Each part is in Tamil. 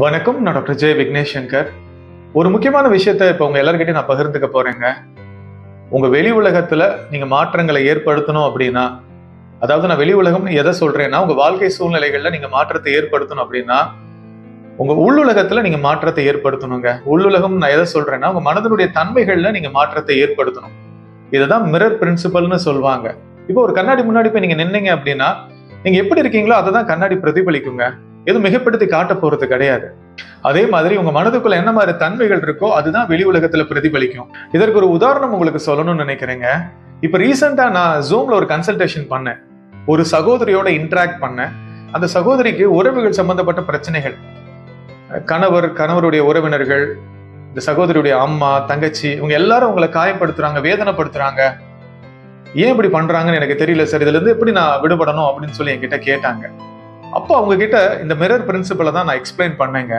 வணக்கம் நான் டாக்டர் ஜெய விக்னேஷ் சங்கர் ஒரு முக்கியமான விஷயத்த இப்போ உங்க எல்லாருக்கிட்டையும் நான் பகிர்ந்துக்க போறேங்க. உங்க வெளி உலகத்துல நீங்க மாற்றங்களை ஏற்படுத்தணும் அப்படின்னா அதாவது நான் வெளி உலகம்னு எதை சொல்றேன்னா உங்க வாழ்க்கை சூழ்நிலைகள்ல நீங்க மாற்றத்தை ஏற்படுத்தணும் அப்படின்னா உங்க உள்ளுலகத்துல நீங்க மாற்றத்தை ஏற்படுத்தணுங்க. உள்ளுலகம் நான் எதை சொல்றேன்னா உங்க மனதனுடைய தன்மைகள்ல நீங்க மாற்றத்தை ஏற்படுத்தணும். இதுதான் மிரர் பிரின்சிபல்னு சொல்லுவாங்க இப்போ ஒரு கண்ணாடி முன்னாடி போய் நீங்க நின்னீங்க அப்படின்னா நீங்க எப்படி இருக்கீங்களோ அதை தான் கண்ணாடி பிரதிபலிக்குங்க. எதுவும் மிகப்படுத்தி காட்ட போறது கிடையாது. அதே மாதிரி உங்க மனதுக்குள்ள என்ன மாதிரி தன்மைகள் இருக்கோ அதுதான் வெளி உலகத்துல பிரதிபலிக்கும். இதற்கு ஒரு உதாரணம் உங்களுக்கு சொல்லணும்னு நினைக்கிறேங்க. இப்ப ரீசெண்டா நான் ஜூம்ல ஒரு கன்சல்டேஷன் பண்ணேன். ஒரு சகோதரியோட இன்ட்ராக்ட் பண்ணேன். அந்த சகோதரிக்கு உறவுகள் சம்பந்தப்பட்ட பிரச்சனைகள். கணவர் கணவருடைய உறவினர்கள் இந்த சகோதரியுடைய அம்மா தங்கச்சி இவங்க எல்லாரும் உங்களை காயப்படுத்துறாங்க வேதனைப்படுத்துறாங்க. ஏன் இப்படி பண்றாங்கன்னு எனக்கு தெரியல சார். இதுல இருந்து எப்படி நான் விடுபடணும் அப்படின்னு சொல்லி என்கிட்ட கேட்டாங்க. அப்போ அவங்க கிட்ட இந்த மிரர் பிரின்சிபலை தான் நான் எக்ஸ்பிளைன் பண்ணேங்க.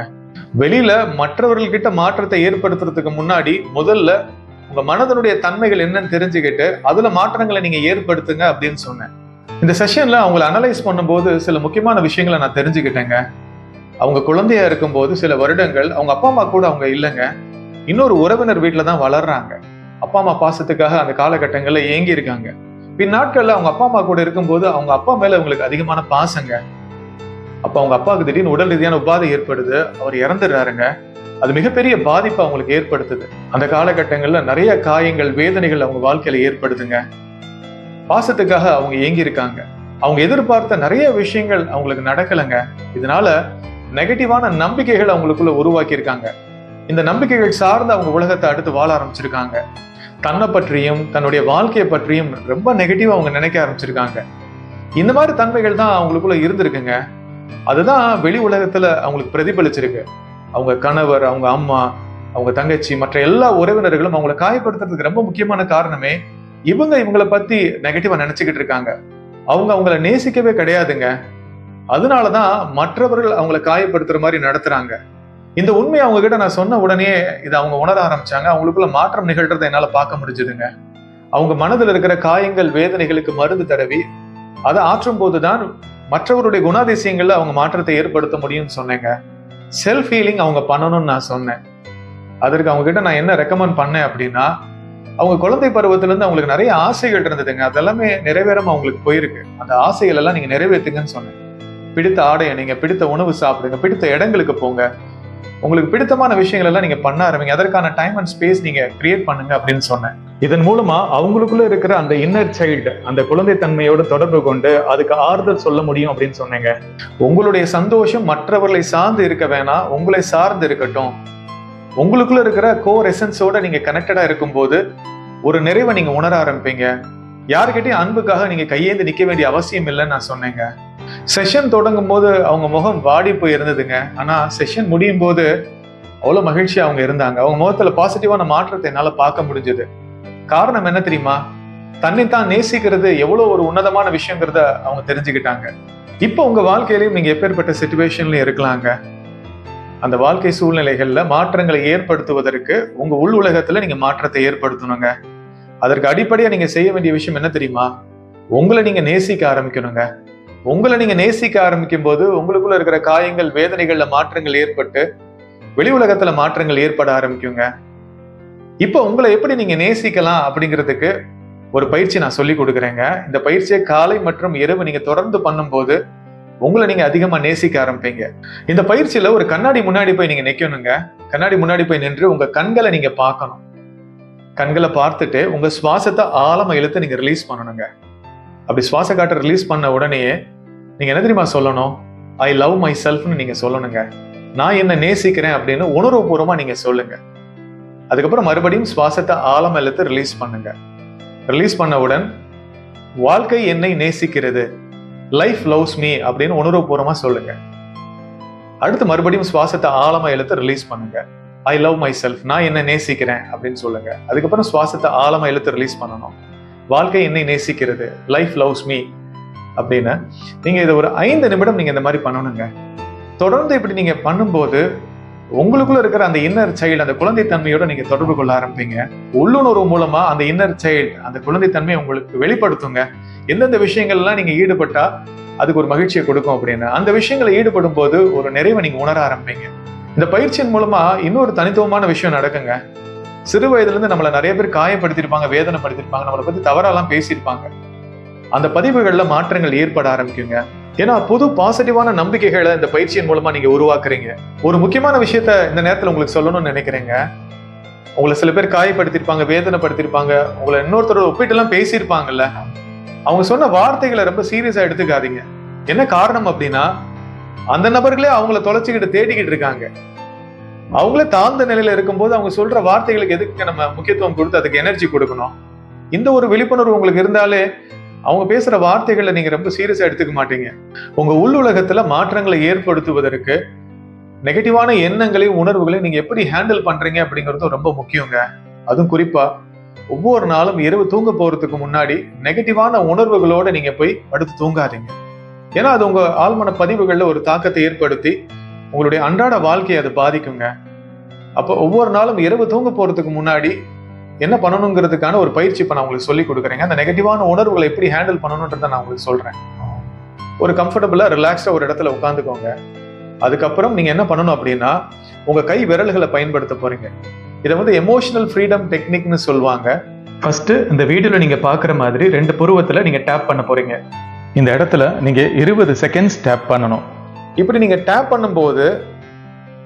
வெளியில மற்றவர்கள்கிட்ட மாற்றத்தை ஏற்படுத்துறதுக்கு முன்னாடி முதல்ல உங்க மனதனுடைய தன்மைகள் என்னன்னு தெரிஞ்சுக்கிட்டு அதுல மாற்றங்களை நீங்க ஏற்படுத்துங்க அப்படின்னு சொன்னேன். இந்த செஷன்ல அவங்களை அனலைஸ் பண்ணும்போது சில முக்கியமான விஷயங்களை நான் தெரிஞ்சுக்கிட்டேங்க. அவங்க குழந்தையா இருக்கும்போது சில வருடங்கள் அவங்க அப்பா அம்மா கூட அவங்க இல்லைங்க. இன்னொரு உறவினர் வீட்டில தான் வளர்றாங்க. அப்பா அம்மா பாசத்துக்காக அந்த காலகட்டங்களில் ஏங்கி இருக்காங்க பின் நாட்களில் அவங்க அப்பா அம்மா கூட இருக்கும்போது அவங்க அப்பா மேல அவங்களுக்கு அதிகமான பாசங்க. அப்போ அவங்க அப்பாவுக்கு திடீர்னு உடல் ரீதியான உபாதை ஏற்படுது. அவர் இறந்துடுறாருங்க. அது மிகப்பெரிய பாதிப்பை அவங்களுக்கு ஏற்படுத்துது. அந்த காலகட்டங்களில் நிறைய காயங்கள் வேதனைகள் அவங்க வாழ்க்கையில ஏற்படுதுங்க. பாசத்துக்காக அவங்க ஏங்கி இருக்காங்க அவங்க எதிர்பார்த்த நிறைய விஷயங்கள் அவங்களுக்கு நடக்கலைங்க. இதனால நெகட்டிவான நம்பிக்கைகள் அவங்களுக்குள்ள உருவாக்கியிருக்காங்க. இந்த நம்பிக்கைகள் சார்ந்து அவங்க உலகத்தை அடுத்து வாழ ஆரம்பிச்சிருக்காங்க. தன்னை பற்றியும் தன்னுடைய வாழ்க்கையை பற்றியும் ரொம்ப நெகட்டிவா அவங்க நினைக்க ஆரம்பிச்சிருக்காங்க. இந்த மாதிரி தன்மைகள் தான் அவங்களுக்குள்ள இருந்திருக்குங்க. அதுதான் வெளி உலகத்துல அவங்களுக்கு பிரதிபலிச்சிருக்கு. அவங்க கணவர் அவங்க அம்மா அவங்க தங்கச்சி மற்ற எல்லா உறவினர்களும் அவங்களை காயப்படுத்துறதுக்கு ரொம்ப முக்கியமான காரணமே இவங்க இவங்களை பத்தி நெகட்டிவா நினைச்சுக்கிட்டு இருக்காங்க. அவங்க அவங்கள நேசிக்கவே கிடையாதுங்க. அதனாலதான் மற்றவர்கள் அவங்கள காயப்படுத்துற மாதிரி நடத்துறாங்க. இந்த உண்மையை அவங்க கிட்ட நான் சொன்ன உடனே இதை அவங்க உணர ஆரம்பிச்சாங்க. அவங்களுக்குள்ள மாற்றம் நிகழ்றதை என்னால பார்க்க முடிஞ்சதுங்க. அவங்க மனதில் இருக்கிற காயங்கள் வேதனைகளுக்கு மருந்து தடவி அதை ஆற்றும் போதுதான் மற்றவருடைய குணாதிசயங்கள்ல அவங்க மாற்றத்தை ஏற்படுத்த முடியும்னு சொன்னேங்க. செல்ஃப் ஹீலிங் அவங்க பண்ணணும்னு நான் சொன்னேன். அதற்கு அவங்க கிட்ட நான் என்ன ரெக்கமெண்ட் பண்ணேன் அப்படின்னா அவங்க குழந்தை பருவத்திலேருந்து அவங்களுக்கு நிறைய ஆசைகள் இருந்ததுங்க. அதெல்லாமே நிறைவேறாம அவங்களுக்கு போயிருக்கு. அந்த ஆசைகள் எல்லாம் நீங்க நிறைவேற்றுங்கன்னு சொன்னேன். பிடித்த ஆடையை நீங்க பிடித்த உணவு சாப்பிடுங்க பிடித்த இடங்களுக்கு போங்க. உங்களுக்கு பிடித்தமான விஷயங்கள் எல்லாம் நீங்க பண்ண ஆரம்பிங்க. அதற்கான டைம் அண்ட் ஸ்பேஸ் நீங்க கிரியேட் பண்ணுங்க அப்படின்னு சொன்னேன். இதன் மூலமா அவங்களுக்குள்ள இருக்கிற அந்த இன்னர் சைல்டு அந்த குழந்தை தன்மையோடு தொடர்பு கொண்டு அதுக்கு ஆறுதல் சொல்ல முடியும் அப்படின்னு சொன்னேங்க. உங்களுடைய சந்தோஷம் மற்றவர்களை சார்ந்து இருக்க வேணாம் உங்களை சார்ந்து இருக்கட்டும். உங்களுக்குள்ள இருக்கிற கோர் எசன்ஸோட நீங்க கனெக்டடா இருக்கும்போது ஒரு நிறைவை நீங்க உணர ஆரம்பிப்பீங்க. யாருக்கிட்டையும் அன்புக்காக நீங்க கையேந்து நிக்க வேண்டிய அவசியம் இல்லைன்னு நான் சொன்னேங்க. செஷன் தொடங்கும் போது அவங்க முகம் வாடி போய் இருந்ததுங்க. ஆனா செஷன் முடியும் போது அவ்வளவு மகிழ்ச்சியா அவங்க இருந்தாங்க. அவங்க முகத்துல பாசிட்டிவான மாற்றத்தை என்னால பார்க்க முடிஞ்சது. காரணம் என்ன தெரியுமா? தன்னைத்தான் நேசிக்கிறது எவ்வளவு ஒரு உன்னதமான விஷயங்கிறத அவங்க தெரிஞ்சுக்கிட்டாங்க. இப்போ உங்க வாழ்க்கையிலையும் நீங்க எப்பேற்பட்ட சுச்சுவேஷன்லயும் இருக்கலாங்க? அந்த வாழ்க்கை சூழ்நிலைகள்ல மாற்றங்களை ஏற்படுத்துவதற்கு உங்க உள் உலகத்துல நீங்க மாற்றத்தை ஏற்படுத்தணுங்க. அதற்கு அடிப்படையா நீங்க செய்ய வேண்டிய விஷயம் என்ன தெரியுமா? உங்களை நீங்க நேசிக்க ஆரம்பிக்கணுங்க. உங்களை நீங்க நேசிக்க ஆரம்பிக்கும் போது உங்களுக்குள்ள இருக்கிற காயங்கள் வேதனைகள்ல மாற்றங்கள் ஏற்பட்டு வெளி உலகத்துல மாற்றங்கள் ஏற்பட ஆரம்பிக்குங்க. இப்போ உங்களை எப்படி நீங்க நேசிக்கலாம் அப்படிங்கிறதுக்கு ஒரு பயிற்சி நான் சொல்லி கொடுக்குறேங்க. இந்த பயிற்சியை காலை மற்றும் இரவு நீங்க தொடர்ந்து பண்ணும்போது உங்களை நீங்க அதிகமா நேசிக்க ஆரம்பிப்பீங்க. இந்த பயிற்சியில ஒரு கண்ணாடி முன்னாடி போய் நீங்க நிக்கணுங்க. கண்ணாடி முன்னாடி போய் நின்று உங்க கண்களை நீங்க பார்க்கணும். கண்களை பார்த்துட்டு உங்க சுவாசத்தை ஆழமா இழுத்து நீங்க ரிலீஸ் பண்ணணுங்க. அப்படி சுவாச காற்றை ரிலீஸ் பண்ண உடனேயே நீங்க என்ன தெரியுமா சொல்லணும்? ஐ லவ் மை செல்ஃப்னு நீங்க சொல்லணுங்க. நான் என்ன நேசிக்கிறேன் அப்படின்னு உணர்வுபூர்வமா நீங்க சொல்லுங்க. அதுக்கப்புறம் மறுபடியும் சுவாசத்தை ஆழம் எழுத்து ரிலீஸ் பண்ணுங்க. ரிலீஸ் பண்ணவுடன் வாழ்க்கை என்னை நேசிக்கிறது லைஃப் லவ்ஸ் மீ அப்படின்னு உணர்வுபூர்வமாக சொல்லுங்க. அடுத்து மறுபடியும் சுவாசத்தை ஆழமாக இழுத்து ரிலீஸ் பண்ணுங்க. ஐ லவ் மை செல்ஃப் நான் என்ன நேசிக்கிறேன் அப்படின்னு சொல்லுங்க. அதுக்கப்புறம் சுவாசத்தை ஆழமாக இழுத்து ரிலீஸ் பண்ணணும். வாழ்க்கை என்னை நேசிக்கிறது லைஃப் லவ்ஸ் மீ அப்படின்னு. நீங்கள் இதை ஒரு ஐந்து நிமிடம் நீங்கள் இந்த மாதிரி பண்ணணுங்க. தொடர்ந்து இப்படி நீங்கள் பண்ணும்போது உங்களுக்குள்ள இருக்கிற அந்த இன்னர் சைல்டு அந்த குழந்தைத்தன்மையோட நீங்க தொடர்பு கொள்ள ஆரம்பிப்பீங்க. உள்ளுணர்வு மூலமா அந்த இன்னர் சைல்டு அந்த குழந்தைத்தன்மையை உங்களுக்கு வெளிப்படுத்துங்க. எந்தெந்த விஷயங்கள்லாம் நீங்க ஈடுபட்டா அதுக்கு ஒரு மகிழ்ச்சியை கொடுக்கும் அப்படின்னு. அந்த விஷயங்களை ஈடுபடும் போது ஒரு நிறைவை நீங்க உணர ஆரம்பிப்பீங்க. இந்த பயிற்சியின் மூலமா இன்னொரு தனித்துவமான விஷயம் நடக்குங்க. சிறு வயதுல இருந்து நம்மள நிறைய பேர் காயப்படுத்திருப்பாங்க வேதனைப்படுத்திருப்பாங்க நம்மளை பத்தி தவறாலாம் பேசியிருப்பாங்க. அந்த பதிவுகள்ல மாற்றங்கள் ஏற்பட ஆரம்பிக்குங்க. ஏன்னா புது பாசிட்டிவான நம்பிக்கைகளை இந்த பயிற்சியின் மூலமா நீங்க உருவாக்குறீங்க. ஒரு முக்கியமான விஷயத்த இந்த நேரத்துல உங்களுக்கு சொல்லணும்னு நினைக்கிறேங்க. உங்களை சில பேர் காயப்படுத்திருப்பாங்க வேதனைப்படுத்திருப்பாங்க. உங்களை இன்னொருத்தரோட ஒப்பிட்டு எல்லாம் பேசியிருப்பாங்கல்ல. அவங்க சொன்ன வார்த்தைகளை ரொம்ப சீரியஸா எடுத்துக்காதீங்க. என்ன காரணம் அப்படின்னா அந்த நபர்களே அவங்கள தொலைச்சிக்கிட்டு தேடிக்கிட்டு இருக்காங்க. அவங்களே தாழ்ந்த நிலையில இருக்கும்போது அவங்க சொல்ற வார்த்தைகளுக்கு எதுக்கு நம்ம முக்கியத்துவம் கொடுத்து அதுக்கு எனர்ஜி கொடுக்கணும்? இந்த ஒரு விழிப்புணர்வு உங்களுக்கு இருந்தாலே அவங்க பேசுகிற வார்த்தைகளை நீங்கள் ரொம்ப சீரியஸாக எடுத்துக்க மாட்டீங்க. உங்கள் உள் மாற்றங்களை ஏற்படுத்துவதற்கு நெகட்டிவான எண்ணங்களையும் உணர்வுகளையும் நீங்கள் எப்படி ஹேண்டில் பண்ணுறீங்க அப்படிங்கிறதும் ரொம்ப முக்கியங்க. அதுவும் குறிப்பாக ஒவ்வொரு நாளும் இரவு தூங்க போகிறதுக்கு முன்னாடி நெகட்டிவான உணர்வுகளோடு நீங்கள் போய் படுத்து தூங்காதீங்க. ஏன்னா அது உங்கள் ஆழ்மன பதிவுகளில் ஒரு தாக்கத்தை ஏற்படுத்தி உங்களுடைய அன்றாட வாழ்க்கையை அது பாதிக்குங்க. அப்போ ஒவ்வொரு நாளும் இரவு தூங்க போகிறதுக்கு முன்னாடி என்ன பண்ணணுங்கிறதுக்கான ஒரு பயிற்சி இப்ப நான் உங்களுக்கு சொல்லி கொடுக்குறேங்க. அந்த நெகட்டிவான உணர்வுகளை எப்படி ஹேண்டில் பண்ணணுன்றதை நான் உங்களுக்கு சொல்றேன். ஒரு கம்ஃபர்டபுளா ரிலாக்ஸ்டா ஒரு இடத்துல உட்காந்துக்கோங்க அதுக்கப்புறம் நீங்க என்ன பண்ணணும் அப்படின்னா உங்க கை விரல்களை பயன்படுத்த போறீங்க. இதை வந்து எமோஷனல் ஃப்ரீடம் டெக்னிக்னு சொல்லுவாங்க. ஃபர்ஸ்ட் இந்த வீடியோல நீங்க பாக்குற மாதிரி ரெண்டு புருவத்துல நீங்க டேப் பண்ண போறீங்க. இந்த இடத்துல நீங்க இருபது செகண்ட்ஸ் டேப் பண்ணணும். இப்படி நீங்க டேப் பண்ணும்போது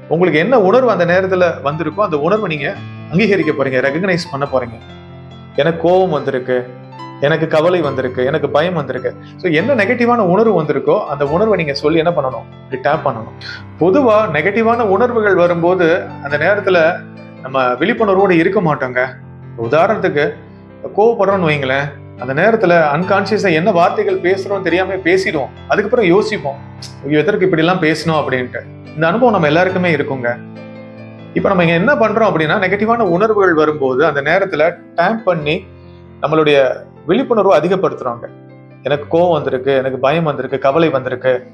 உங்களுக்கு என்ன உணர்வு அந்த நேரத்துல வந்திருக்கோ அந்த உணர்வை நீங்க அங்கீகரிக்க போறீங்க ரெகக்னைஸ் பண்ண போறீங்க. எனக்கு கோபம் வந்திருக்கு எனக்கு கவலை வந்திருக்கு எனக்கு பயம் வந்திருக்கு. ஸோ என்ன நெகட்டிவான உணர்வு வந்திருக்கோ அந்த உணர்வை நீங்கள் சொல்லி என்ன பண்ணணும்? இப்படி டேப் பண்ணணும். பொதுவாக நெகட்டிவான உணர்வுகள் வரும்போது அந்த நேரத்தில் நம்ம விழிப்புணர்வோடு இருக்க மாட்டோங்க. உதாரணத்துக்கு கோவப்படுறோம்னு வைங்களேன் அந்த நேரத்தில் அன்கான்ஷியஸாக என்ன வார்த்தைகள் பேசுகிறோம் தெரியாமல் பேசிடுவோம். அதுக்கப்புறம் யோசிப்போம் ஐயோ எதற்கு இப்படிலாம் பேசணும் அப்படின்ட்டு. இந்த அனுபவம் நம்ம எல்லாருக்குமே இருக்குங்க. இப்போ நம்ம இங்கே என்ன பண்றோம் அப்படின்னா நெகட்டிவான உணர்வுகள் வரும்போது அந்த நேரத்தில் டேப் பண்ணி நம்மளுடைய விழிப்புணர்வு அதிகப்படுத்துறோங்க. எனக்கு கோவம் வந்திருக்கு எனக்கு பயம் வந்திருக்கு கவலை வந்திருக்கு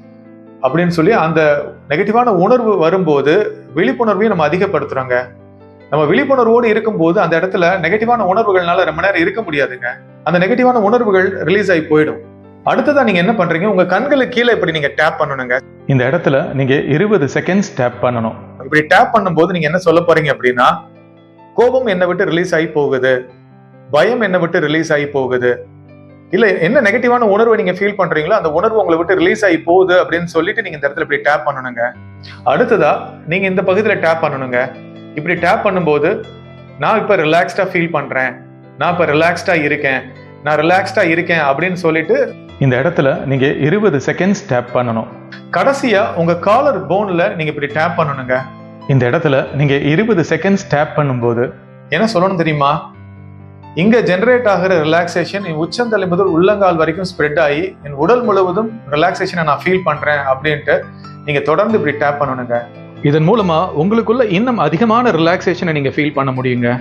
அப்படின்னு சொல்லி அந்த நெகட்டிவான உணர்வு வரும்போது விழிப்புணர்வையும் நம்ம அதிகப்படுத்துறோங்க. நம்ம விழிப்புணர்வோடு இருக்கும்போது அந்த இடத்துல நெகட்டிவான உணர்வுகள்னால ரொம்ப நேரம் இருக்க முடியாதுங்க. அந்த நெகட்டிவான உணர்வுகள் ரிலீஸ் ஆகி போயிடும். அடுத்ததா நீங்க என்ன பண்றீங்க? உங்க கண்களுக்கு கீழே இப்படி நீங்க டேப் பண்ணணுங்க. இந்த இடத்துல நீங்க இருபது செகண்ட்ஸ் டேப் பண்ணணும். இப்படி டேப் பண்ணும்போது நீங்க என்ன சொல்ல போறீங்க அப்படின்னா கோபம் என்னை விட்டு ரிலீஸ் ஆகி போகுது. பயம் என்னை விட்டு ரிலீஸ் ஆகி போகுது. இல்ல என்ன நெகட்டிவான உணர்வை நீங்க ஃபீல் பண்றீங்களோ அந்த உணர்வு உங்களை விட்டு ரிலீஸ் ஆகி போகுது அப்படின்னு சொல்லிட்டு நீங்க இந்த இடத்துல இப்படி டேப் பண்ணணுங்க. அடுத்ததா நீங்க இந்த பகுதியில டேப் பண்ணணுங்க. இப்படி டேப் பண்ணும்போது நான் இப்ப ரிலாக்ஸ்டா ஃபீல் பண்றேன். நான் இப்ப ரிலாக்ஸ்டா இருக்கேன். நான் ரிலாக்ஸ்டா இருக்கேன் அப்படின்னு சொல்லிட்டு இந்த இடத்துல நீங்க இருபது செகண்ட்ஸ் டேப் பண்ணணும். கடைசியா உங்க காலர் போன்ல நீங்க இப்படி டேப் பண்ணணுங்க. இந்த இடத்துல நீங்க இருபது செகண்ட்ஸ் டேப் பண்ணும்போது என்ன சொல்லணும் தெரியுமா? இங்க ஜெனரேட் ஆகிற ரிலாக்ஸேஷன் என் உச்சந்தலை முதல் உள்ளங்கால் வரைக்கும் ஸ்ப்ரெட் ஆகி என் உடல் முழுவதும் ரிலாக்ஸேஷனை நான் ஃபீல் பண்றேன் அப்படின்ட்டு நீங்க தொடர்ந்து இப்படி டேப் பண்ணணுங்க. இதன் மூலமா உங்களுக்குள்ள இன்னும் அதிகமான ரிலாக்ஸேஷனை நீங்க ஃபீல் பண்ண முடியுங்க.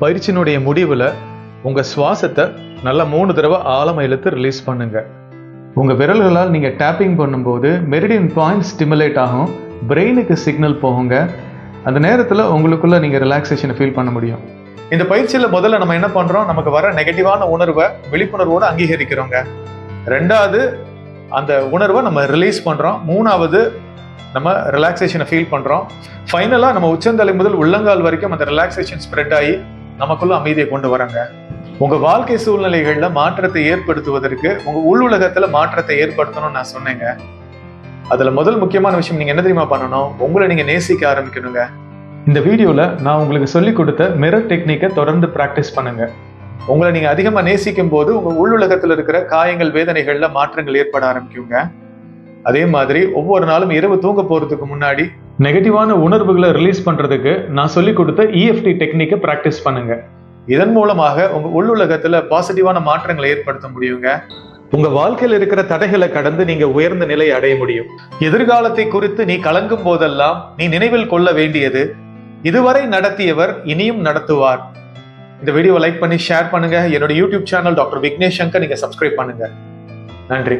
பயிற்சியினுடைய முடிவுல உங்க சுவாசத்தை நல்லா மூணு தடவை ஆழமா இழுத்து ரிலீஸ் பண்ணுங்க. உங்க விரல்களால் நீங்க டேப்பிங் பண்ணும்போது மெரிடியன் பாயிண்ட் ஸ்டிமுலேட் ஆகும். பிரெயினுக்கு சிக்னல் போகுங்க. அந்த நேரத்தில் உங்களுக்குள்ள நீங்கள் ரிலாக்ஸேஷனை ஃபீல் பண்ண முடியும். இந்த பயிற்சியில் முதல்ல நம்ம என்ன பண்ணுறோம் நமக்கு வர நெகட்டிவான உணர்வை விழிப்புணர்வோடு அங்கீகரிக்கிறோங்க. ரெண்டாவது அந்த உணர்வை நம்ம ரிலீஸ் பண்ணுறோம் மூணாவது நம்ம ரிலாக்ஸேஷனை ஃபீல் பண்ணுறோம் ஃபைனலாக நம்ம உச்சந்தலை முதல் உள்ளங்கால் வரைக்கும் அந்த ரிலாக்ஸேஷன் ஸ்ப்ரெட் ஆகி நமக்குள்ள அமைதியை கொண்டு வராங்க உங்கள் வாழ்க்கை சூழ்நிலைகளில் மாற்றத்தை ஏற்படுத்துவதற்கு உங்கள் உள் உலகத்தில் மாற்றத்தை ஏற்படுத்தணும்னு நான் சொன்னேங்க. அதில் முதல் முக்கியமான விஷயம் நீங்கள் என்ன தெரியுமா பண்ணணும்? உங்களை நீங்கள் நேசிக்க ஆரம்பிக்கணுங்க. இந்த வீடியோவில் நான் உங்களுக்கு சொல்லிக் கொடுத்த மிரர் டெக்னிக்கை தொடர்ந்து ப்ராக்டிஸ் பண்ணுங்க. உங்களை நீங்கள் அதிகமாக நேசிக்கும் போது உங்கள் உள் இருக்கிற காயங்கள் வேதனைகளில் மாற்றங்கள் ஏற்பட ஆரம்பிக்குங்க. அதே மாதிரி ஒவ்வொரு நாளும் இரவு தூங்க போகிறதுக்கு முன்னாடி நெகட்டிவான உணர்வுகளை ரிலீஸ் பண்ணுறதுக்கு நான் சொல்லிக் கொடுத்த இஎஃப்டி டெக்னிக்கை ப்ராக்டிஸ் பண்ணுங்கள் இதன் மூலமாக உங்க உள் உலகத்துல பாசிட்டிவான மாற்றங்களை ஏற்படுத்த முடியுங்க. உங்க வாழ்க்கையில் இருக்கிற தடைகளை கடந்து நீங்க உயர்ந்த நிலை அடைய முடியும். எதிர்காலத்தை குறித்து நீ கலங்கும் போதெல்லாம் நீ நினைவில் கொள்ள வேண்டியது இதுவரை நடத்தியவர் இனியும் நடத்துவார். இந்த வீடியோவை லைக் பண்ணி ஷேர் பண்ணுங்க. என்னோட YouTube channel doctor Vignesh Shankar நீங்க சப்ஸ்கிரைப் பண்ணுங்க. நன்றி.